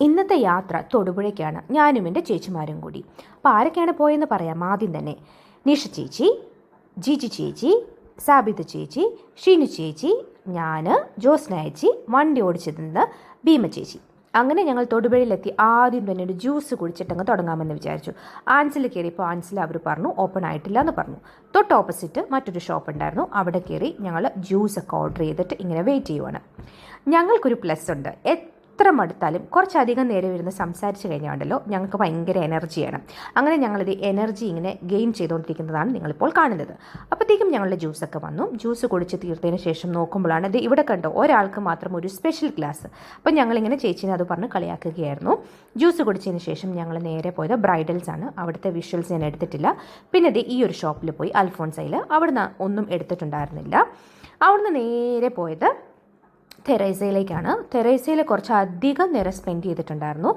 ഇന്നത്തെ യാത്ര തൊടുപുഴയ്ക്കാണ്. ഞാനും എന്റെ ചേച്ചിമാരും കൂടി. അപ്പോൾ ആരൊക്കെയാണ് പോയെന്ന് പറയാം ആദ്യം തന്നെ. നിഷ ചേച്ചി ജിജി ചേച്ചി സാബിത ചേച്ചി ഷീനു ചേച്ചി ഞാൻ ജോസ്ന ചേച്ചി വണ്ടി ഓടിച്ചിരുന്നത് ഭീമ ചേച്ചി. അങ്ങനെ ഞങ്ങൾ തൊടുപുഴയിലെത്തി. ആദ്യം തന്നെ ഒരു ജ്യൂസ് കുടിച്ചിട്ടങ്ങ് തുടങ്ങാമെന്ന് വിചാരിച്ചു. ആൻസിൽ കയറിയപ്പോൾ ആൻസിൽ അവർ പറഞ്ഞു ഓപ്പൺ ആയിട്ടില്ല എന്ന് പറഞ്ഞു. തൊട്ട് ഓപ്പോസിറ്റ് മറ്റൊരു ഷോപ്പ് ഉണ്ടായിരുന്നു. അവിടെ കയറി ഞങ്ങൾ ജ്യൂസൊക്കെ ഓർഡർ ചെയ്തിട്ട് ഇങ്ങനെ വെയിറ്റ് ചെയ്യുവാണ്. ഞങ്ങൾക്കൊരു പ്ലസ് ഉണ്ട്. എത്ര മടുത്താലും കുറച്ചധികം നേരം ഇരുന്ന് സംസാരിച്ച് കഴിഞ്ഞാണ്ടല്ലോ ഞങ്ങൾക്ക് ഭയങ്കര എനർജിയാണ്. അങ്ങനെ ഞങ്ങളിത് എനർജി ഇങ്ങനെ ഗെയിൻ ചെയ്തുകൊണ്ടിരിക്കുന്നതാണ് നിങ്ങളിപ്പോൾ കാണുന്നത്. അപ്പോഴത്തേക്കും ഞങ്ങളുടെ ജ്യൂസൊക്കെ വന്നു. ജ്യൂസ് കുടിച്ച് തീർത്തതിന് ശേഷം നോക്കുമ്പോഴാണ് ഇത് ഇവിടെ കണ്ടോ ഒരാൾക്ക് മാത്രം ഒരു സ്പെഷ്യൽ ഗ്ലാസ്. അപ്പം ഞങ്ങളിങ്ങനെ ചേച്ചീനെ അത് പറഞ്ഞ് കളിയാക്കുകയായിരുന്നു. ജ്യൂസ് കുടിച്ചതിന് ശേഷം ഞങ്ങൾ നേരെ പോയത് ബ്രൈഡൽസ് ആണ്. അവിടുത്തെ വിഷ്വൽസ് ഞാൻ എടുത്തിട്ടില്ല. പിന്നെ ഇത് ഈ ഒരു ഷോപ്പിൽ പോയി അൽഫോൺസയിൽ അവിടുന്ന് ഒന്നും എടുത്തിട്ടുണ്ടായിരുന്നില്ല. അവിടുന്ന് നേരെ പോയത് തെരേസയിലേക്കാണ്. തെരേസയിൽ കുറച്ച് അധികം നേരം സ്പെൻഡ് ചെയ്തിട്ടുണ്ടായിരുന്നു.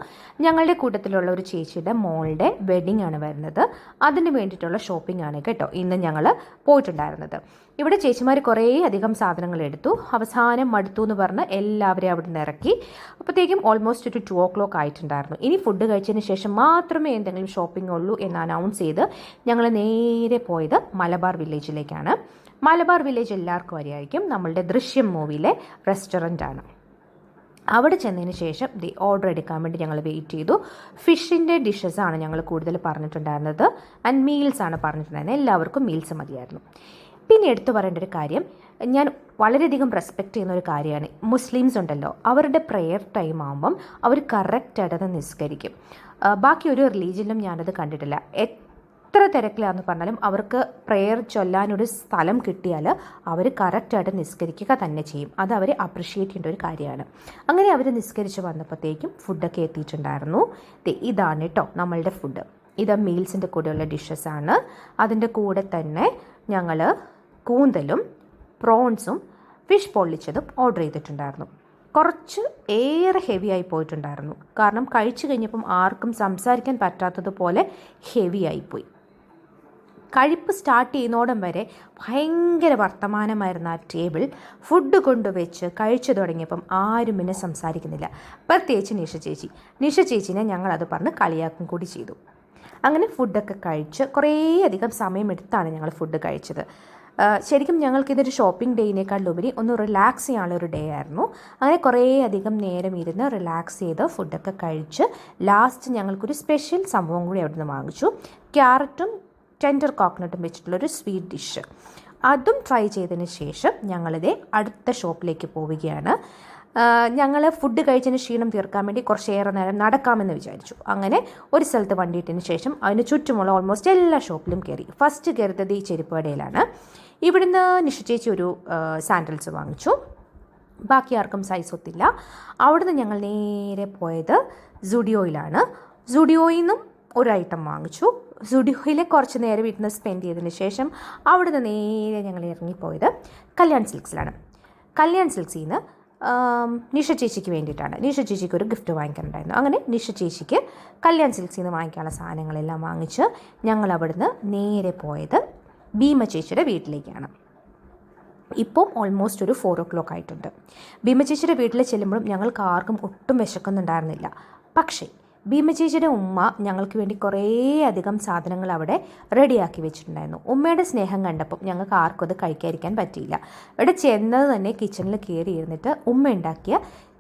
ഞങ്ങളുടെ കൂട്ടത്തിലുള്ള ഒരു ചേച്ചിയുടെ മോളുടെ വെഡിങ് ആണ് വരുന്നത്. അതിന് വേണ്ടിയിട്ടുള്ള ഷോപ്പിംഗ് ആണ് കേട്ടോ ഇന്ന് ഞങ്ങൾ പോയിട്ടുണ്ടായിരുന്നത്. ഇവിടെ ചേച്ചിമാർ കുറേ അധികം സാധനങ്ങൾ എടുത്തു. അവസാനം മടുത്തു എന്ന് പറഞ്ഞ് എല്ലാവരെയും അവിടെ നിന്ന് ഇറക്കി. അപ്പോഴത്തേക്കും ഓൾമോസ്റ്റ് ഒരു ടു ഓ ക്ലോക്ക് ആയിട്ടുണ്ടായിരുന്നു. ഇനി ഫുഡ് കഴിച്ചതിന് ശേഷം മാത്രമേ എന്തെങ്കിലും ഷോപ്പിംഗ് ഉള്ളൂ എന്ന് അനൗൺസ് ചെയ്ത് ഞങ്ങൾ നേരെ പോയത് മലബാർ വില്ലേജിലേക്കാണ് മലബാർ വില്ലേജ് എല്ലാവർക്കും അറിയായിരിക്കും. നമ്മളുടെ ദൃശ്യം മൂവിയിലെ റെസ്റ്റോറന്റ് ആണ്. അവിടെ ചെന്നതിന് ശേഷം ദി ഓർഡർ എടുക്കാൻ വേണ്ടി ഞങ്ങൾ വെയിറ്റ് ചെയ്തു. ഫിഷിന്റെ ഡിഷസ് ആണ് ഞങ്ങൾ കൂടുതൽ പറഞ്ഞിട്ടുണ്ടായിരുന്നത്. ആൻഡ് മീൽസ് ആണ് പറഞ്ഞിട്ടുണ്ടായിരുന്നത്. എല്ലാവർക്കും മീൽസ് മതിയായിരുന്നു. പിന്നെ എടുത്തു പറയേണ്ട ഒരു കാര്യം ഞാൻ വളരെയധികം റെസ്പെക്റ്റ് ചെയ്യുന്ന ഒരു കാര്യമാണ്. മുസ്ലിംസ് ഉണ്ടല്ലോ അവരുടെ പ്രെയർ ടൈം ആകുമ്പം അവർ കറക്റ്റായിട്ട് അത് നിസ്കരിക്കും. ബാക്കി ഒരു റിലീജിയനിലും ഞാനത് കണ്ടിട്ടില്ല. എത്ര തിരക്കിലാന്ന് പറഞ്ഞാലും അവർക്ക് പ്രെയർ ചൊല്ലാനൊരു സ്ഥലം കിട്ടിയാൽ അവർ കറക്റ്റായിട്ട് നിസ്കരിക്കുക തന്നെ ചെയ്യും. അത് അവരെ അപ്രിഷ്യേറ്റ് ചെയ്യേണ്ട ഒരു കാര്യമാണ്. അങ്ങനെ അവർ നിസ്കരിച്ച് വന്നപ്പോഴത്തേക്കും ഫുഡൊക്കെ എത്തിയിട്ടുണ്ടായിരുന്നു. ഇതാണ് കേട്ടോ നമ്മളുടെ ഫുഡ് ഇത് മീൽസിന്റെ കൂടെയുള്ള ഡിഷസ് ആണ്. അതിന്റെ കൂടെ തന്നെ ഞങ്ങൾ കൂന്തലും പ്രോൺസും ഫിഷ് പൊള്ളിച്ചതും ഓർഡർ ചെയ്തിട്ടുണ്ടായിരുന്നു. കുറച്ച് ഏറെ ഹെവി ആയി പോയിട്ടുണ്ടായിരുന്നു. കാരണം കഴിച്ചു കഴിഞ്ഞപ്പം ആർക്കും സംസാരിക്കാൻ പറ്റാത്തതുപോലെ ഹെവി ആയിപ്പോയി കഴിപ്പ് സ്റ്റാർട്ട് ചെയ്യുന്നോടം വരെ ഭയങ്കര വർത്തമാനമായിരുന്ന ആ ടേബിൾ ഫുഡ് കൊണ്ടുവച്ച് കഴിച്ചു തുടങ്ങിയപ്പം ആരും പിന്നെ സംസാരിക്കുന്നില്ല. പ്രത്യേകിച്ച് നിഷ ചേച്ചി. നിഷ ചേച്ചിനെ ഞങ്ങളത് പറഞ്ഞ് കളിയാക്കും കൂടി ചെയ്തു. അങ്ങനെ ഫുഡൊക്കെ കഴിച്ച് കുറേയധികം സമയമെടുത്താണ് ഞങ്ങൾ ഫുഡ് കഴിച്ചത്. ശരിക്കും ശരിക്കും ഞങ്ങൾക്കിതൊരു ഷോപ്പിംഗ് ഡേയിനേക്കാളുപരി ഒന്ന് റിലാക്സ് ചെയ്യാനുള്ള ഒരു ഡേ ആയിരുന്നു. അങ്ങനെ കുറേ അധികം നേരം ഇരുന്ന് റിലാക്സ് ചെയ്ത് ഫുഡൊക്കെ കഴിച്ച് ലാസ്റ്റ് ഞങ്ങൾക്കൊരു സ്പെഷ്യൽ സംഭവം കൂടി അവിടെ നിന്ന് വാങ്ങിച്ചു ക്യാരറ്റും ടെൻഡർ കോക്കനട്ടും വെച്ചിട്ടുള്ളൊരു സ്വീറ്റ് ഡിഷ് അതും ട്രൈ ചെയ്തതിന് ശേഷം ഞങ്ങളിതേ അടുത്ത ഷോപ്പിലേക്ക് പോവുകയാണ്. ഞങ്ങൾ ഫുഡ് കഴിച്ചതിന് ക്ഷീണം തീർക്കാൻ വേണ്ടി കുറച്ചേറെ നേരം നടക്കാമെന്ന് വിചാരിച്ചു. അങ്ങനെ ഒരു സ്ഥലത്ത് വണ്ടിയിട്ടതിന് ശേഷം അതിന് ചുറ്റുമുള്ള ഓൾമോസ്റ്റ് എല്ലാ ഷോപ്പിലും കയറി. ഫസ്റ്റ് കയറുന്നത് ഈ ചെരുപ്പടയിലാണ് ഇവിടുന്ന് നിഷ ചേച്ചി ഒരു സാൻഡൽസ് വാങ്ങിച്ചു. ബാക്കി ആർക്കും സൈസ് ഒത്തില്ല. അവിടുന്ന് ഞങ്ങൾ നേരെ പോയത് സുഡിയോയിലാണ് സുഡിയോയിൽ നിന്നും ഒരു ഐറ്റം വാങ്ങിച്ചു. സുഡിഹോയിലെ കുറച്ച് നേരം ഇരുന്ന് സ്പെൻഡ് ചെയ്തതിന് ശേഷം അവിടുന്ന് നേരെ ഞങ്ങൾ ഇറങ്ങിപ്പോയത് കല്യാൺ സിൽക്സിലാണ്. കല്യാൺ സിൽക്സിൽ നിന്ന് നിഷ ചേച്ചിക്ക് വേണ്ടിയിട്ടാണ്. നിഷ ചേച്ചിക്ക് ഒരു ഗിഫ്റ്റ് വാങ്ങിക്കാനുണ്ടായിരുന്നു. അങ്ങനെ നിഷ ചേച്ചിക്ക് കല്യാൺ സിൽക്സിൽ നിന്ന് വാങ്ങിക്കാനുള്ള സാധനങ്ങളെല്ലാം വാങ്ങിച്ച് ഞങ്ങൾ അവിടുന്ന് നേരെ പോയത് ഭീമ ചേച്ചിയുടെ വീട്ടിലേക്കാണ്. ഇപ്പം ഓൾമോസ്റ്റ് ഒരു ഫോർ ഓ ക്ലോക്ക് ആയിട്ടുണ്ട്. ഭീമ ചേച്ചിയുടെ വീട്ടിൽ ചെല്ലുമ്പോഴും ഞങ്ങൾക്ക് ആർക്കും ഒട്ടും വിശക്കുന്നുണ്ടായിരുന്നില്ല. പക്ഷേ ഭീമചേച്ചിയുടെ ഉമ്മ ഞങ്ങൾക്ക് വേണ്ടി കുറേ അധികം സാധനങ്ങൾ അവിടെ റെഡിയാക്കി വെച്ചിട്ടുണ്ടായിരുന്നു. ഉമ്മയുടെ സ്നേഹം കണ്ടപ്പം ഞങ്ങൾക്ക് ആർക്കും അത് കഴിക്കാതിരിക്കാൻ പറ്റിയില്ല. ഇവിടെ ചെന്നത് തന്നെ കിച്ചണിൽ കയറി ഇരുന്നിട്ട് ഉമ്മ ഉണ്ടാക്കിയ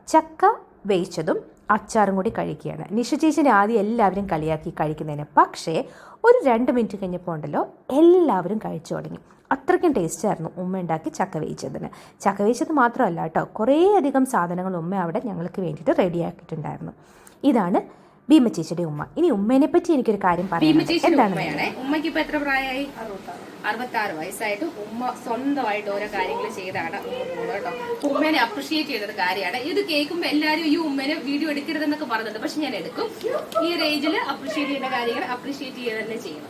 ചക്ക വേവിച്ചതും അച്ചാറും കൂടി കഴിക്കുകയാണ്. നിഷ ചേച്ചിനെ ആദ്യം എല്ലാവരും കളിയാക്കി കഴിക്കുന്നതിന് പക്ഷേ ഒരു രണ്ട് മിനിറ്റ് കഴിഞ്ഞപ്പോൾ ഉണ്ടല്ലോ എല്ലാവരും കഴിച്ചു തുടങ്ങി. അത്രയ്ക്കും ടേസ്റ്റ് ആയിരുന്നു ഉമ്മ ഉണ്ടാക്കി ചക്ക വേവിച്ചതിന്. ചക്ക വേവിച്ചത് മാത്രമല്ല കേട്ടോ കുറേ അധികം സാധനങ്ങൾ ഉമ്മ അവിടെ ഞങ്ങൾക്ക് വേണ്ടിയിട്ട് റെഡിയാക്കിയിട്ടുണ്ടായിരുന്നു ഇതാണ് ഭീമ ചേച്ചിയുടെ ഉമ്മ. ഇനി ഉമ്മേനെ പറ്റി എനിക്കൊരു കാര്യം പറയാം ഭീമചേച്ചിയുടെ എന്താണ് ഉമ്മയ്ക്ക് ഇപ്പൊ എത്ര പ്രായമായി? അറുപത്തി ആറ് വയസ്സായിട്ട് ഉമ്മ സ്വന്തമായിട്ട് ഓരോ കാര്യങ്ങൾ ചെയ്താണ്. കേട്ടോ. ഉമ്മേനെ അപ്രിഷിയേറ്റ് ചെയ്തൊരു കാര്യമാണ്. ഇത് കേൾക്കുമ്പോ എല്ലാരും ഈ ഉമ്മേനെ വീഡിയോ എടുക്കരുതെന്നൊക്കെ പറഞ്ഞിട്ടുണ്ട്. പക്ഷെ ഞാൻ എടുക്കും. ഈ റേഞ്ചിൽ അപ്രീഷിയേറ്റ് ചെയ്യുന്ന കാര്യങ്ങൾ അപ്രിഷിയേറ്റ് ചെയ്യുക തന്നെ ചെയ്യണം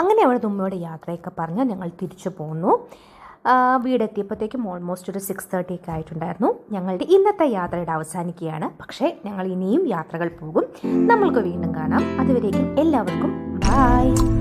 അങ്ങനെ അവിടെ ഉമ്മയുടെ യാത്രയൊക്കെ പറഞ്ഞ് ഞങ്ങൾ തിരിച്ചു പോന്നു. വീടെത്തിയപ്പോഴത്തേക്കും ഓൾമോസ്റ്റ് ഒരു സിക്സ് തേർട്ടി ഒക്കെ ആയിട്ടുണ്ടായിരുന്നു. ഞങ്ങളുടെ ഇന്നത്തെ യാത്രയുടെ അവസാനിക്കുകയാണ്. പക്ഷേ ഞങ്ങൾ ഇനിയും യാത്രകൾ പോകും. നമ്മൾക്ക് വീണ്ടും കാണാം. അതുവരേക്കും എല്ലാവർക്കും ബായ്